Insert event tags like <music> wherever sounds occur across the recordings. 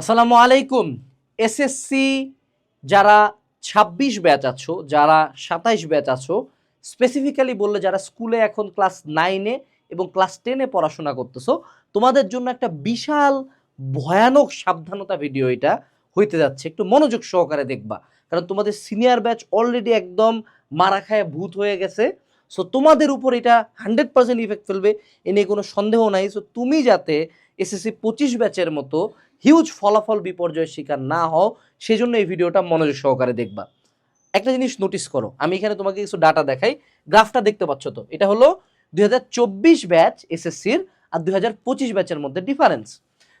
আসসালামু আলাইকুম। এসএসসি যারা ছাব্বিশ ব্যাচ আছো, যারা সাতাইশ ব্যাচ আছো স্পেসিফিক্যালি বললে যারা স্কুলে এখন ক্লাস নাইনে এবং ক্লাস টেনে পড়াশোনা করতেছো, তোমাদের জন্য একটা বিশাল ভয়ানক সাবধানতা ভিডিও এটা হইতে যাচ্ছে। একটু মনোযোগ সহকারে দেখবা। কারণ তোমাদের সিনিয়র ব্যাচ অলরেডি একদম মারা খায়, ভূত হয়ে গেছে। সো তোমাদের উপর এটা হান্ড্রেড পার্সেন্ট ইফেক্ট ফেলবে, এ নিয়ে কোনো সন্দেহ নাই। সো তুমি যাতে এসএসসি পঁচিশ ব্যাচের মতো হিউজ ফলাফল বিপর্যয়ের শিকার না হও, সেজন্য এই ভিডিওটা মনোযোগ সহকারে দেখবা। একটা জিনিস নোটিস করো, আমি এখানে তোমাকে কিছু ডাটা দেখাই গ্রাফটা দেখতে পাচ্ছ তো? এটা হলো দুই হাজার চব্বিশ ব্যাচ এসএসসির আর দুই হাজার পঁচিশ ব্যাচের মধ্যে ডিফারেন্স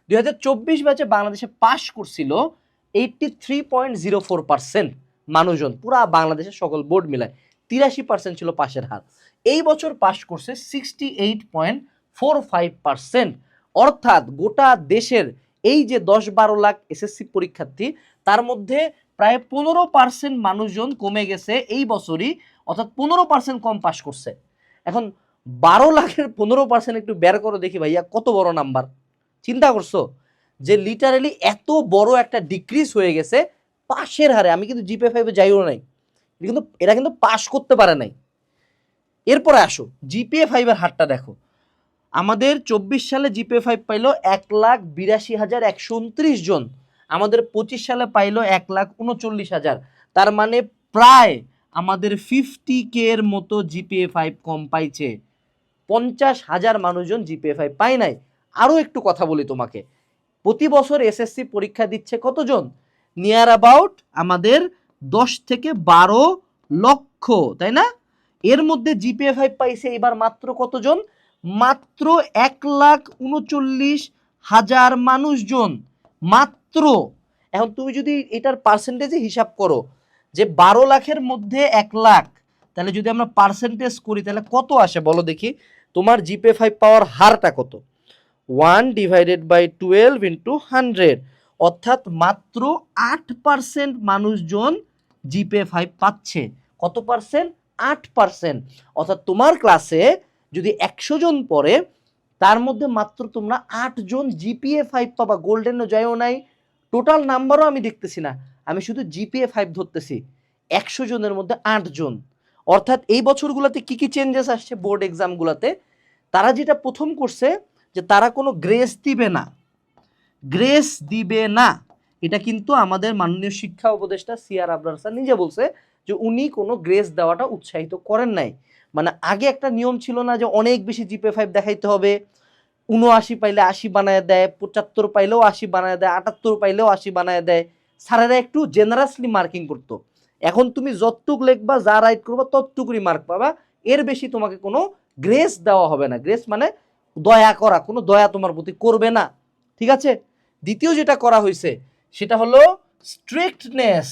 দুই হাজার চব্বিশ ব্যাচে বাংলাদেশে পাশ করছিল eighty three point zero four percent মানুষজন, পুরা বাংলাদেশের সকল বোর্ড মিলায়, তিরাশি পার্সেন্ট ছিল পাশের হার। এই বছর পাশ করছে sixty eight point four five percent অর্থাৎ গোটা দেশের এই যে দশ বারো লাখ এসএসসি পরীক্ষার্থী, তার মধ্যে প্রায় পনেরো পার্সেন্ট মানুষজন কমে গেছে এই বছরই, অর্থাৎ পনেরো পার্সেন্ট কম পাশ করছে। এখন বারো লাখের পনেরো পার্সেন্ট একটু বের করো দেখি ভাইয়া, কত বড় নাম্বার চিন্তা করছ? যে লিটারালি এত বড় একটা ডিক্রিজ হয়ে গেছে পাশের হারে। আমি কিন্তু জিপে ফাইভে যাইও নাই। কিন্তু, এরা কিন্তু পাশ করতে পারে নাই। এরপরে আসো জিপিএ ফাইভের হারটা দেখো। আমাদের চব্বিশ সালে জিপিএ ফাইভ পাইলো এক লাখ বিরাশি হাজার একশো উনত্রিশ জন। আমাদের পঁচিশ সালে পাইলো এক লাখ উনচল্লিশ হাজার। তার মানে প্রায় আমাদের ফিফটি কে এর মতো জিপিএ ফাইভ কম পাইছে। পঞ্চাশ হাজার মানুষজন জিপিএ ফাইভ পায় নাই। আরও একটু কথা বলি তোমাকে। প্রতি বছর এসএসসি পরীক্ষা দিচ্ছে কতজন? নিয়ার অ্যাবাউট আমাদের দশ থেকে বারো লক্ষ, তাই না? এর মধ্যে জিপিএ ফাইভ পাইছে এবার মাত্র কতজন? মাত্র এক লাখ উনচল্লিশ হাজার মানুষজন। মাত্র। এখন তুমি যদি এটার পার্সেন্টেজে হিসাব করো যে বারো লাখের মধ্যে এক লাখ, তাহলে যদি আমরা পার্সেন্টেজ করি, তাহলে কত আসে বলো দেখি? তোমার জিপে ফাইভ পাওয়ার হারটা কত? One divided by twelve into hundred. অর্থাৎ মাত্র আট পার্সেন্ট মানুষজন জিপে ফাইভ পাচ্ছে। কত পার্সেন্ট আট পার্সেন্ট অর্থাৎ তোমার ক্লাসে যদি একশো জন পড়ে, তার মধ্যে মাত্র তোমরা আটজন জিপিএ ফাইভ পাবা। গোল্ডেনও যায়ও নাই। টোটাল নাম্বারও আমি দেখতেছি না। আমি শুধু জিপিএ ফাইভ ধরতেছি। একশো জনের মধ্যে আটজন অর্থাৎ এই বছরগুলোতে কি কি চেঞ্জেস আসছে বোর্ড এক্সামগুলোতে তারা যেটা প্রথম করছে, যে তারা কোনো গ্রেস দিবে না। গ্রেস দিবে না। এটা কিন্তু আমাদের মাননীয় শিক্ষা উপদেষ্টা সিআর আবরার স্যার নিজে বলছে, যে উনি কোনো গ্রেস দেওয়াটা উৎসাহিত করেন নাই। মানে আগে একটা নিয়ম ছিল না যে অনেক বেশি জিপে ফাইভ দেখাইতে হবে। উনআশি পাইলে আশি বানায় দেয়, পঁচাত্তর পাইলেও আশি বানায় দেয়, আটাত্তর পাইলেও আশি বানায় দেয়। স্যারেরা একটু জেনারাসলি মার্কিং করতো। এখন তুমি যতটুক লিখবা, যা রাইট করবা ততটুকুই মার্ক পাবা। এর বেশি তোমাকে কোনো গ্রেস দেওয়া হবে না। গ্রেস মানে দয়া করা, কোনো দয়া তোমার প্রতি করবে না। ঠিক আছে? দ্বিতীয় যেটা করা হয়েছে সেটা হলো স্ট্রিক্টনেস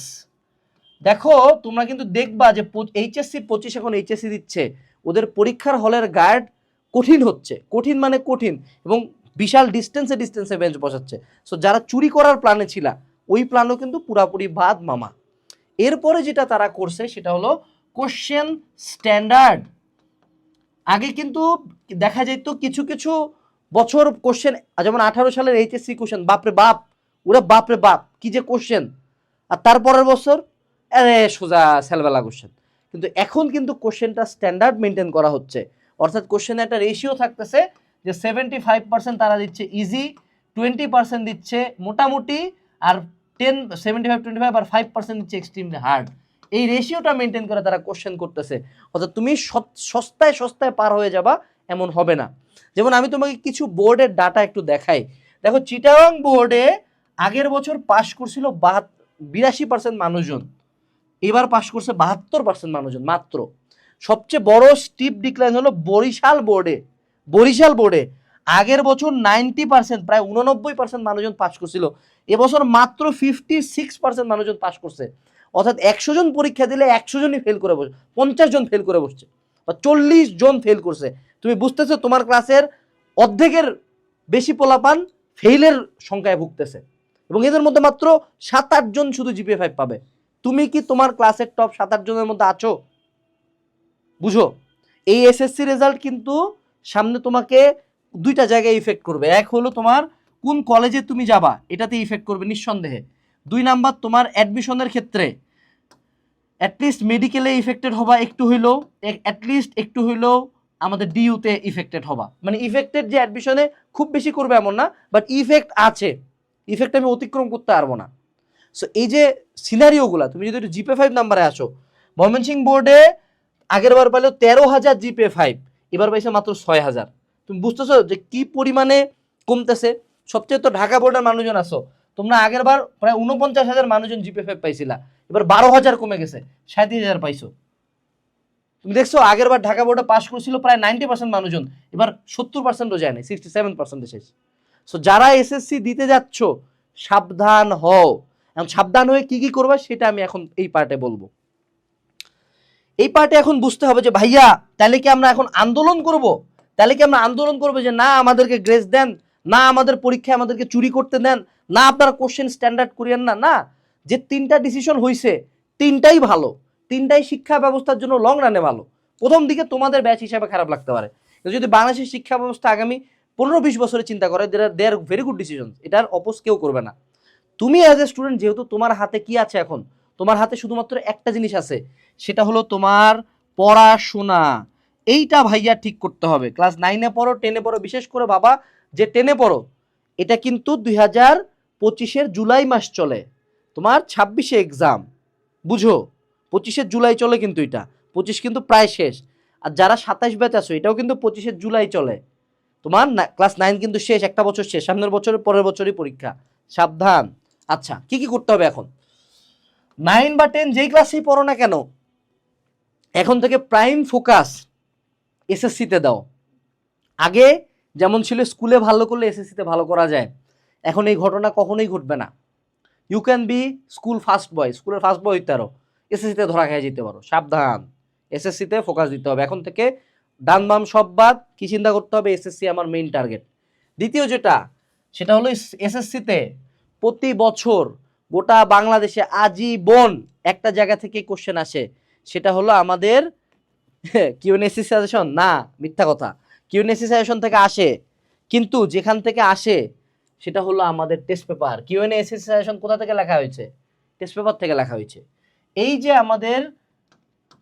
দেখো, তোমরা কিন্তু দেখবা যে এইচএসসি পঁচিশ এখন এইচএসসি দিচ্ছে। ওদের পরীক্ষার হলের গার্ড কঠিন হচ্ছে। কঠিন মানে কঠিন এবং বিশাল ডিস্টেন্সে ডিস্টেন্সে বেঞ্চ বসাচ্ছে। সো যারা চুরি করার প্ল্যানে ছিল, ওই প্ল্যানও কিন্তু পুরাপুরি বাদ মামা। এরপরে যেটা তারা করছে, সেটা হলো কোশ্চেন স্ট্যান্ডার্ড আগে কিন্তু দেখা যেত কিছু কিছু বছর কোশ্চেন যেমন আঠারো সালের এইচএসসি কোশ্চেন বাপরে বাপ, ওরা বাপরে বাপ, কি যে কোশ্চেন আর তারপরের বছর আরে সোজা সেলবেলা কোশ্চেন কিন্তু এখন কিন্তু কোশ্চেনটা স্ট্যান্ডার্ড মেনটেন করা হচ্ছে। অর্থাৎ কোশ্চেনে একটা রেশিও থাকতেছে যে সেভেন্টি ফাইভ পার্সেন্ট তারা দিচ্ছে ইজি টোয়েন্টি পার্সেন্ট দিচ্ছে মোটামুটি, আর ten seventy five twenty five আর ফাইভ পার্সেন্ট দিচ্ছে এক্সট্রিমলি হার্ড এই রেশিওটা মেনটেন করে তারা কোশ্চেন করতেছে। অর্থাৎ তুমি সস্তায় সস্তায় পার হয়ে যাবা, এমন হবে না। যেমন আমি তোমাকে কিছু বোর্ডের ডাটা একটু দেখাই। দেখো চিটাগাং বোর্ডে আগের বছর পাশ করছিল বাহাত, বিরাশি পার্সেন্ট মানুষজন। এবার পাশ করছে বাহাত্তর পার্সেন্ট মানুষজন, মাত্র। সবচেয়ে বড় স্টিপ ডিক্লাইন হলো বরিশাল বোর্ডে বরিশাল বোর্ডে আগের বছর নাইনটি পার্সেন্ট প্রায় উননব্বই পার্সেন্ট মানুষজন পাশ করছিল। এবছর মাত্র ফিফটি সিক্স পার্সেন্ট মানুষজন পাশ করছে। অর্থাৎ একশো জন পরীক্ষা দিলে একশো জনই ফেল করে বসে, পঞ্চাশ জন ফেল করে বসছে। বা চল্লিশ জন ফেল করছে। তুমি বুঝতেছো তোমার ক্লাসের অর্ধেকের বেশি পোলাপান ফেইলের সংখ্যায় ভুগতেছে। এবং এদের মধ্যে মাত্র সাত আট জন শুধু জিপিএ ফাইভ পাবে। তুমি কি তোমার ক্লাসের টপ সাত আট জনের মধ্যে আছো? বুঝো? এই এসএসসি রেজাল্ট কিন্তু সামনে তোমাকে দুইটা জায়গায় ইফেক্ট করবে। এক হলো তোমার কোন কলেজে তুমি যাবা এটাতে ইফেক্ট করবে নিঃসন্দেহে। দুই নাম্বার তোমার অ্যাডমিশনের ক্ষেত্রে। অ্যাটলিস্ট মেডিকেলে ইফেক্টেড হবা একটু হইলেও অ্যাটলিস্ট একটু হইলেও আমাদের ডিইউতে ইফেক্টেড হবা। মানে ইফেক্টেড যে অ্যাডমিশনে খুব বেশি করবে এমন না বাট ইফেক্ট আছে। ইফেক্ট আমি অতিক্রম করতে পারব না। সো এই যে সিনারিওগুলা তুমি যদি একটু জিপে ফাইভ নাম্বারে আসো ময়মনসিং বোর্ডে আগের বার পাইলো তেরো হাজার জিপে ফাইভ এবার পাইছে মাত্র ছয় হাজার। তুমি বুঝতেছো যে কি পরিমাণে কমতেছে? সবচেয়ে তো ঢাকা বোর্ডের মানুষজন আসো তোমরা আগের বার প্রায় উনপঞ্চাশ হাজার মানুষজন জিপে ফাইভ পাইছিলা, এবার বারো হাজার কমে গেছে সাঁত্রিশ হাজার পাইছো। তুমি দেখছ, আগের বার ঢাকা বোর্ডে পাশ করছিল প্রায় নাইনটি পার্সেন্ট মানুষজন, এবার সত্তর পার্সেন্টও যায় না সিক্সটি সেভেন পার্সেন্ট এসেছে সো যারা এসএসসি দিতে যাচ্ছ, সাবধান হও। এখন সাবধান হয়ে কি কি করবে সেটা আমি এখন এই পার্টে বলব। এই পার্টে এখন বুঝতে হবে যে, ভাইয়া, তাহলে কি আমরা এখন আন্দোলন করব? তাহলে কি আমরা আন্দোলন করব যে, না, আমাদেরকে গ্রেস দেন, না, আমাদের পরীক্ষায় আমাদেরকে চুরি করতে দেন, না, আপনারা কোশ্চেন স্ট্যান্ডার্ড করিয়েন না। না, যে তিনটা ডিসিশন হয়েছে তিনটাই ভালো, তিনটাই শিক্ষা ব্যবস্থার জন্য লং রানে ভালো। প্রথম দিকে তোমাদের ব্যাচ হিসাবে খারাপ লাগতে পারে। যদি বাংলাদেশের শিক্ষা ব্যবস্থা আগামী পনেরো, বিশ বছরে চিন্তা করে দে আর ভেরি গুড ডিসিশন এটার অপোজ কেউ করবে না। তুমি অ্যাজ এ স্টুডেন্ট যেহেতু তোমার হাতে কি আছে এখন? তোমার হাতে শুধুমাত্র একটা জিনিস আছে, সেটা হলো তোমার পড়াশোনা। এইটা ভাইয়া ঠিক করতে হবে। ক্লাস নাইনে পড়ো টেনে পড়ো, বিশেষ করে বাবা, যে টেনে পড়ো, এটা কিন্তু দুই হাজার পঁচিশের জুলাই মাস চলে। তোমার ছাব্বিশে এক্সাম বুঝো? পঁচিশের জুলাই চলে কিন্তু এটা। পঁচিশ কিন্তু প্রায় শেষ। আর যারা সাতাশ ব্যাচ আছো, এটাও কিন্তু পঁচিশের জুলাই চলে। তোমার ক্লাস নাইন কিন্তু শেষ, একটা বছর শেষ, সামনের বছরের পরের বছরই পরীক্ষা। সাবধান। আচ্ছা কি কি করতে হবে এখন? নাইন বা টেন যেই ক্লাসেই পড়ো না কেন, এখন থেকে প্রাইম ফোকাস এসএসসিতে দাও। আগে যেমন ছিল স্কুলে ভালো করলে এসএসসিতে ভালো করা যায়, এখন এই ঘটনা কখনোই ঘটবে না। You can be school first boy স্কুলের ফার্স্ট বয় হইতে এসএসসিতে ধরা খেয়ে যেতে পারো, সাবধান। এসএসসিতে ফোকাস দিতে হবে। এখন থেকে ডান বাম সব বাদ, কি চিন্তা করতে হবে? এসএসসি আমার মেইন টার্গেট দ্বিতীয় যেটা, সেটা হলো এসএসসিতে প্রতি বছর গোটা বাংলাদেশে আজীবন একটা জায়গা থেকে কোশ্চেন আসে। সেটা হলো আমাদের <laughs> সাজেশন না, মিথ্যা কথা। কিউএনএসি সাজেশন থেকে আসে। কিন্তু যেখান থেকে আসে, সেটা হলো আমাদের টেস্ট পেপার কিউএনএসি কোথা থেকে লেখা হয়েছে? টেস্ট পেপার থেকে লেখা হয়েছে। এই যে আমাদের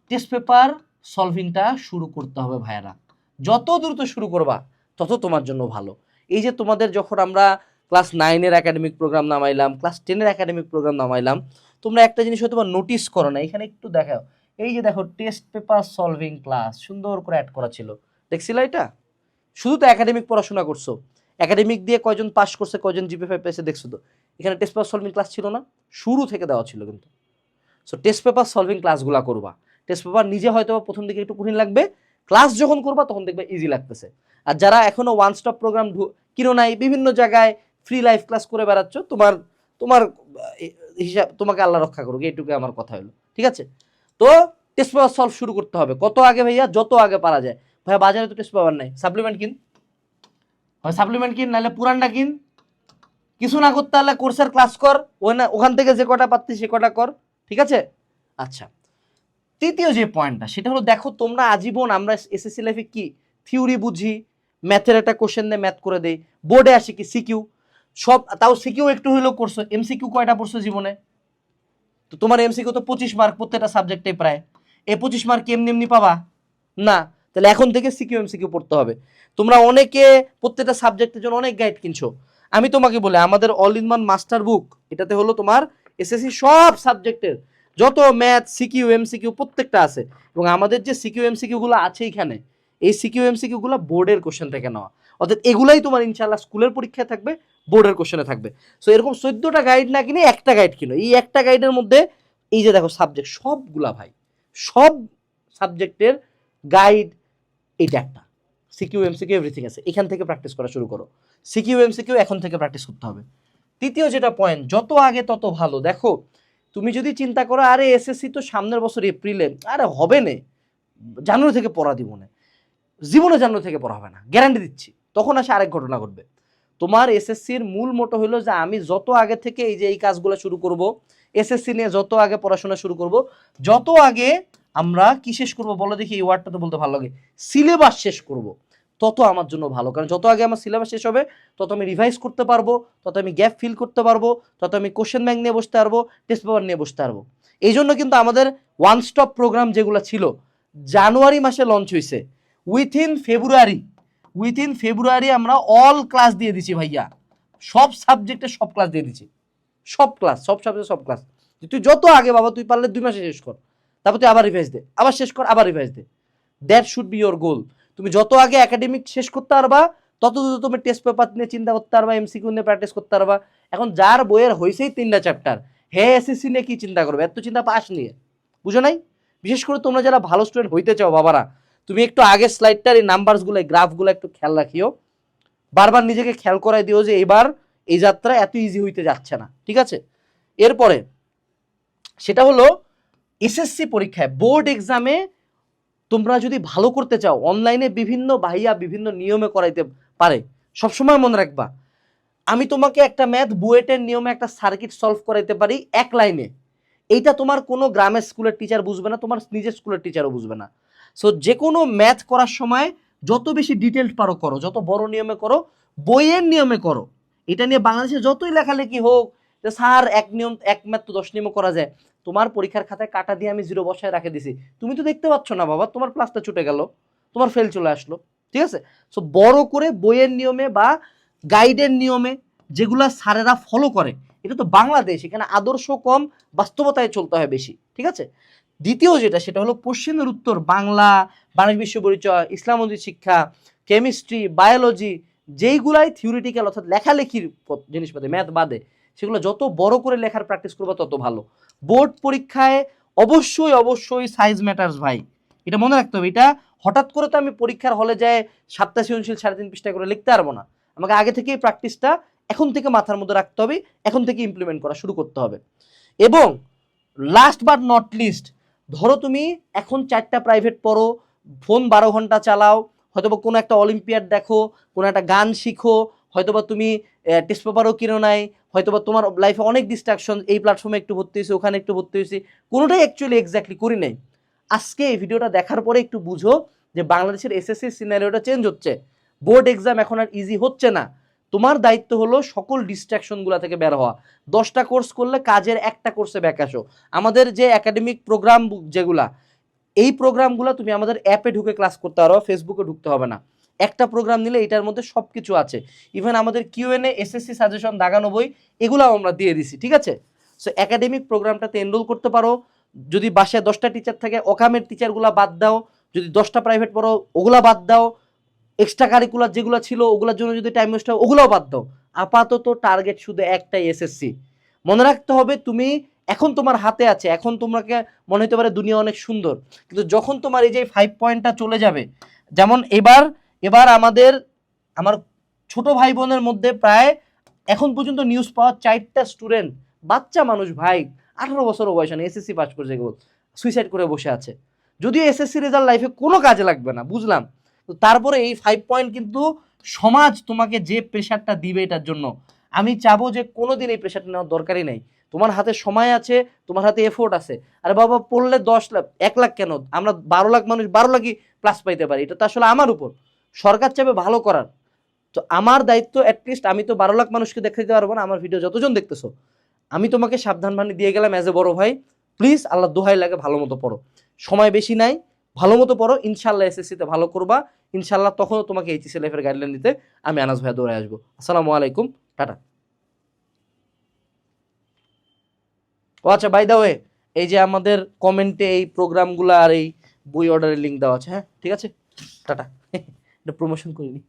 টেস্ট পেপার সলভিংটা শুরু করতে হবে ভাইয়ারা। যত দ্রুত শুরু করবা, তত তোমার জন্য ভালো। এই যে তোমাদের যখন আমরা ক্লাস নাইনের একাডেমিক প্রোগ্রাম নামাইলাম, ক্লাস টেনের একাডেমিক প্রোগ্রাম নামাইলাম। তোমরা একটা জিনিস হয়তো নোটিস করো না, এখানে একটু দেখাও। এই যে দেখো টেস্ট পেপার সলভিং ক্লাস সুন্দর করে অ্যাড করা ছিল। দেখছিল এটা? শুধু তো একাডেমিক পড়াশোনা করছ। একাডেমিক দিয়ে কয়জন পাস করছে, কয়জন জিপি ফাইভ পেয়েছে দেখছ তো? এখানে টেস্ট পেপার সলভিং ক্লাস ছিল না, শুরু থেকে দেওয়া ছিল কিন্তু। সো টেস্ট পেপার সলভিং ক্লাসগুলো করবা। টেস্ট পেপার নিজে হয়তো প্রথম দিকে একটু কঠিন লাগবে ক্লাস যখন করবা তখন দেখবে ইজি লাগতেছে। আর যারা এখনও ওয়ান স্টপ প্রোগ্রাম কিনো নাই, বিভিন্ন জায়গায় ফ্রি লাইফ ক্লাস করে বেড়াচ্ছ, তোমার তোমার হিসাব, তোমাকে আল্লাহ রক্ষা করুক এইটুকু আমার কথা হলো, ঠিক আছে? তো টেস্ট পেপার সলভ শুরু করতে হবে, কত আগে ভাইয়া, যত আগে পারা যায়। ভাইয়া, বাজারে তো টেস্ট পেপার নাই সাপ্লিমেন্ট কিন। হয় সাপ্লিমেন্ট কিন, নাহলে পুরানটা কিন। কিছু না করতে হলে কোর্সের ক্লাস কর ওখান থেকে যে কটা পাচ্ছি সে কটা কর, ঠিক আছে? আচ্ছা তৃতীয় যে পয়েন্টটা সেটা হলো দেখো তোমরা আজীবন আমরা এসএসসি লাইফে কি? থিওরি বুঝি ম্যাথের একটা কোশ্চেন দিয়ে ম্যাথ করে দেই বোর্ডে আসে কি? সিকিউ সব, তাও সিকিউ একটু হইলেও করছ এমসিকিউ কয়টা পড়ছো জীবনে? তো তোমার এমসিকিউ তো পঁচিশ মার্ক প্রত্যেকটা সাবজেক্টে প্রায়। এ পঁচিশ মার্ক এমনি এমনি পাবা? না, তাহলে এখন থেকে সিকিউ এমসিকিউ পড়তে হবে। তোমরা অনেকে প্রত্যেকটা সাবজেক্টের জন্য অনেক গাইড কিনছো। আমি তোমাকে বলে, আমাদের all in one master book এটাতে হলো তোমার এসএসসি সব সাবজেক্টের যত ম্যাথ সিকিউ এমসিকিউ প্রত্যেকটা আছে। এবং আমাদের যে সিকিউ এমসিকিউগুলো আছে এখানে, এই সিকিউ এমসিকিউগুলো বোর্ডের কোশ্চেন থেকে নেওয়া। অর্থাৎ এগুলাই তোমার ইনশাল্লাহ স্কুলের পরীক্ষায় থাকবে বোর্ডের কোশ্চেনে থাকবে। সো এরকম চোদ্দোটা গাইড না কিনে একটা গাইড কিনো। এই একটা গাইডের মধ্যে এই যে দেখো সাবজেক্ট সবগুলা ভাই, সব সাবজেক্টের গাইড এইটা একটা সিকিউ এমসিকিউ এভরিথিং আছে। এখান থেকে প্র্যাকটিস করা শুরু করো। সিকিউ এমসিকিউ এখন থেকে প্র্যাকটিস করতে হবে। তৃতীয় যেটা পয়েন্ট যত আগে তত ভালো। দেখো, তুমি যদি চিন্তা করো, আরে এসএসসি তো সামনের বছর এপ্রিলে, আরে হবে না। জানুয়ারি থেকে পড়া দিব না। জীবনে জানুয়ারি থেকে পড়া হবে না। গ্যারান্টি দিচ্ছি। তখন আসে আরেক ঘটনা ঘটবে। তোমার এসএসসির মূল মোটো হলো যে আমি যত আগে থেকে এই যে এই কাজগুলো শুরু করব এসএসসি নিয়ে যত আগে পড়াশোনা শুরু করব, যত আগে আমরা কি শেষ করব বলো দেখি, এই ওয়ার্ডটা তো বলতে ভালো লাগে। সিলেবাস শেষ করব, তত আমার জন্য ভালো। কারণ যত আগে আমার সিলেবাস শেষ হবে, তত আমি রিভাইজ করতে পারব, তত আমি গ্যাপ ফিল করতে পারব, তত আমি কোশ্চেন ব্যাংক নিয়ে বসতে পারব টেস্ট পেপার নিয়ে বসতে পারব। এই জন্য কিন্তু আমাদের ওয়ান স্টপ প্রোগ্রাম যেগুলো ছিল, জানুয়ারি মাসে লঞ্চ হয়েছে উইথিন ফেব্রুয়ারি উইথিন ফেব্রুয়ারি আমরা অল ক্লাস দিয়ে দিছি ভাইয়া। সব সাবজেক্টে সব ক্লাস দিয়ে দিছি। সব ক্লাস সব সাবজেক্টে সব ক্লাস তুই যত আগে বাবা, তুই পারলে দুই মাসে শেষ কর। তারপর তুই আবার রিভাইজ দে, আবার শেষ কর, আবার revise they. That should be your goal তুমি যত আগে একাডেমিক শেষ করতে পারবা, তত দ্রুত তুমি টেস্ট পেপার নিয়ে চিন্তা করতে পারবা এমসিকিউ নিয়ে প্র্যাকটিস করতে পারবা। এখন যার বইয়ের হয়েছেই তিনটা চ্যাপ্টার হে এসএসসি নিয়ে কি চিন্তা করবে? এত চিন্তা পাস নিয়ে। বুঝো নাই? বিশেষ করে তোমরা যারা ভালো স্টুডেন্ট হইতে চাও বাবারা তুমি একটু আগের স্লাইডটার এই নাম্বারসগুলো গ্রাফগুলো একটু খেয়াল রাখিও। বারবার নিজেকে খেয়াল করাই দিও যে এবার এই যাত্রা এত ইজি হইতে যাচ্ছে না, ঠিক আছে? এরপরে, সেটা হলো এসএসসি পরীক্ষায় বোর্ড এক্সামে তোমরা যদি ভালো করতে চাও অনলাইনে বিভিন্ন ভাইয়া বিভিন্ন নিয়মে করাইতে পারে, সবসময় মনে রাখবা। আমি তোমাকে একটা ম্যাথ বুয়েটের নিয়মে একটা সার্কিট সলভ করাইতে পারি, এক লাইনে এইটা তোমার কোনো গ্রামের স্কুলের টিচার বুঝবে না, তোমার নিজের স্কুলের টিচারও বুঝবে না। সো যে কোনো ম্যাথ করার সময় যত বেশি ডিটেলড পারো করো, যত বড় নিয়মে করো, বইয়ের নিয়মে করো। এটা নিয়ে বাংলাদেশে যতই লেখালেখি হোক, যে স্যার, এক নিয়ম, এক ম্যাথ তো দশ নিয়মে করা যায়। তোমার পরীক্ষার খাতায় কাটা দিয়ে আমি জিরো বসায় রাখে দিছি। তুমি তো দেখতে পাচ্ছ না বাবা, তোমার প্লাসটা ছুটে গেল, তোমার ফেল চলে আসলো। ঠিক আছে? সো বড় করে বইয়ের নিয়মে বা গাইডের নিয়মে যেগুলা স্যারেরা ফলো করে, এটা তো বাংলাদেশ, এখানে আদর্শ কম, বাস্তবতায় চলতে হয় বেশি, ঠিক আছে? দ্বিতীয় যেটা, সেটা হলো পশ্চিমের উত্তর, বাংলা, বাংলাদেশ বিশ্ব পরিচয় ইসলামী শিক্ষা কেমিস্ট্রি বায়োলজি যেইগুলাই থিওরিটিক্যাল অর্থাৎ লেখালেখির জিনিসপাতি ম্যাথ বাদে, সেগুলো যত বড় করে লেখার প্র্যাকটিস করব, তত ভালো। বোর্ড পরীক্ষায় অবশ্যই অবশ্যই সাইজ ম্যাটার্স ভাই। এটা মনে রাখতে হবে, এটা হঠাৎ করে তো আমি পরীক্ষার হলে যায় সাতটা সৃজনশীল সাড়ে তিন পৃষ্ঠা করে লিখতে পারব না। আমাকে আগে থেকেই প্র্যাকটিসটা এখন থেকে মাথার মধ্যে রাখতে হবে, এখন থেকে ইমপ্লিমেন্ট করা শুরু করতে হবে। এবং লাস্ট বাট নট লিস্ট ধরো তুমি এখন চারটা প্রাইভেট পড়ো ফোন বারো ঘণ্টা চালাও, হয়তোবা কোনো একটা অলিম্পিয়াড দেখো, কোনো একটা গান শিখো, হয়তোবা তুমি টেস্ট পেপারও কিনো নাই, হয়তোবা তোমার লাইফে অনেক ডিস্ট্রাকশন এই প্ল্যাটফর্মে একটু ভর্তি হয়েছে, ওখানে একটু ভর্তি হয়েছে, কোনোটাই অ্যাকচুয়ালি এক্স্যাক্টলি করি নাই। আজকে এই ভিডিওটা দেখার পরে একটু বুঝো যে বাংলাদেশের এসএসসি সিনারিওটা চেঞ্জ হচ্ছে। বোর্ড এক্সাম এখন আর ইজি হচ্ছে না। তোমার দায়িত্ব হলো সকল ডিস্ট্রাকশনগুলো থেকে বের হওয়া। দশটা কোর্স করলে কাজের একটা কোর্সে ব্যাক আসো। আমাদের যে একাডেমিক প্রোগ্রাম যেগুলা, এই প্রোগ্রামগুলো তুমি আমাদের অ্যাপে ঢুকে ক্লাস করতে পারো ফেসবুকে ঢুকতে হবে না। একটা প্রোগ্রাম নিলে এটার মধ্যে সব কিছু আছে। ইভেন আমাদের কিউএনএ এসএসসি সাজেশন দাগানো বই, এগুলাও আমরা দিয়ে দিছি, ঠিক আছে? সো একাডেমিক প্রোগ্রামটাতে এনরোল করতে পারো। যদি বাসায় দশটা টিচার থাকে অকামের টিচারগুলো বাদ দাও। যদি দশটা প্রাইভেট পড়ো, ওগুলা বাদ দাও। এক্সট্রা কারিকুলার যেগুলো ছিল, ওগুলোর জন্য যদি টাইম ওয়েস্ট হয়, ওগুলোও বাদ দাও। আপাতত টার্গেট শুধু একটাই এসএসসি মনে রাখতে হবে তুমি এখন তোমার হাতে আছে, এখন তোমাকে মনে হতে পারে দুনিয়া অনেক সুন্দর, কিন্তু যখন তোমার এই যে ফাইভ পয়েন্টটা চলে যাবে, যেমন এবার এবার আমাদের, আমার ছোট ভাই বোনের মধ্যে প্রায় এখন পর্যন্ত নিউজ পাওয়া চারটা স্টুডেন্ট বাচ্চা মানুষ ভাই, আঠারো বছর বয়স না এসএসসি পাস করছে কেবল সুইসাইড করে বসে আছে। যদিও এসএসসি রেজাল্ট লাইফে কোনো কাজে লাগবে না, বুঝলাম। তো তারপরে এই ফাইভ পয়েন্ট কিন্তু সমাজ তোমাকে যে প্রেশারটা দিবে এটার জন্য। আমি চাবো যে কোনো দিন এই প্রেশারটা নেওয়ার দরকারই নেই। তোমার হাতে সময় আছে, তোমার হাতে এফোর্ট আছে। আরে বাবা, পড়লে দশ লাখ, এক লাখ কেন? আমরা বারো লাখ মানুষ, বারো লাখই প্লাস পাইতে পারি। এটা তো আসলে আমার উপর। সরকার চাবে ভালো করার। তো আমার দায়িত্ব অ্যাটলিস্ট আমি তো বারো লাখ মানুষকে দেখে দিতে পারব না, আমার ভিডিও যতজন দেখতেছো। আমি তোমাকে সাবধান বাণী দিয়ে গেলাম অ্যাজ এ বড় ভাই। প্লিজ আল্লাহ দোহাই লাগে ভালো মতো পড়ো। সময় বেশি নাই। ভালো মতো পড়ো ইনশাল্লাহ এসএসসিতে ভালো করবা। ইনশাল্লাহ তখন তোমাকে এইচএসি লাইফের গাইডলাইন দিতে আমি আনাস ভাইয়া দৌড়ে আসব। আসসালামু আলাইকুম, টাটা। ও আচ্ছা বাই দা ওয়ে এই যে আমাদের কমেন্টে এই প্রোগ্রামগুলো আর এই বই অর্ডারের লিঙ্ক দেওয়া আছে হ্যাঁ? ঠিক আছে? টাটা। <laughs> এটা প্রমোশন করিনি।